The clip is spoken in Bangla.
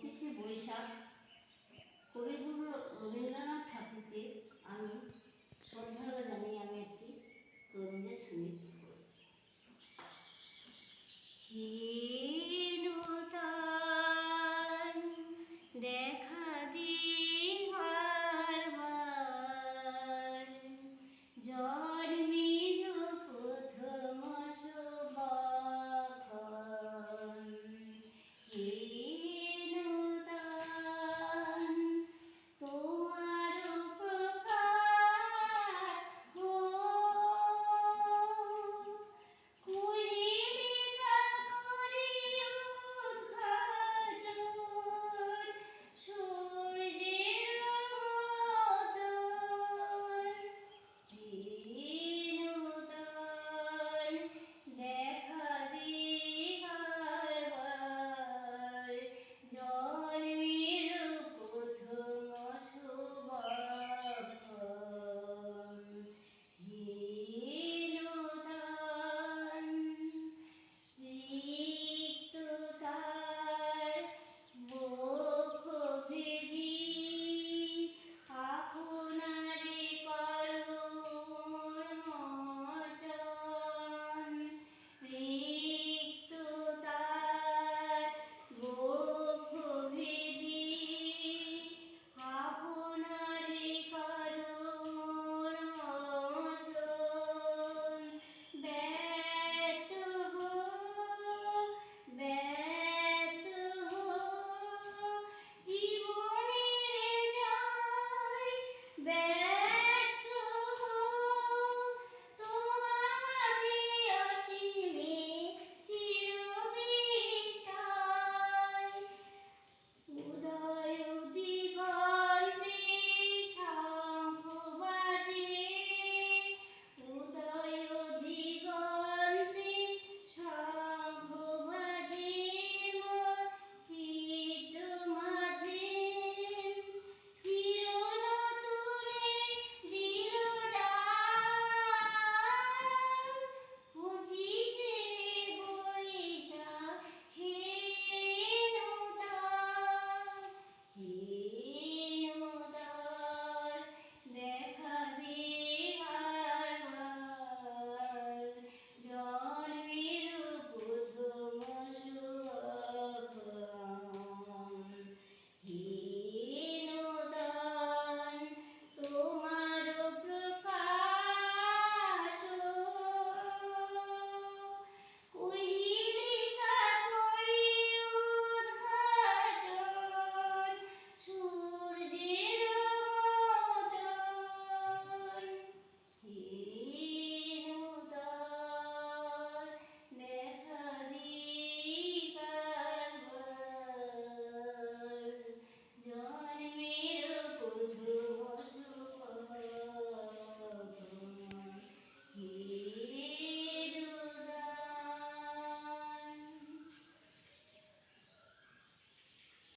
পঁচিশে বৈশাখ। কবিগুরু রবীন্দ্রনাথ ঠাকুরকে আমি শ্রদ্ধা জানিয়ে আমি একটি রবীন্দ্রের সংগীত করেছি?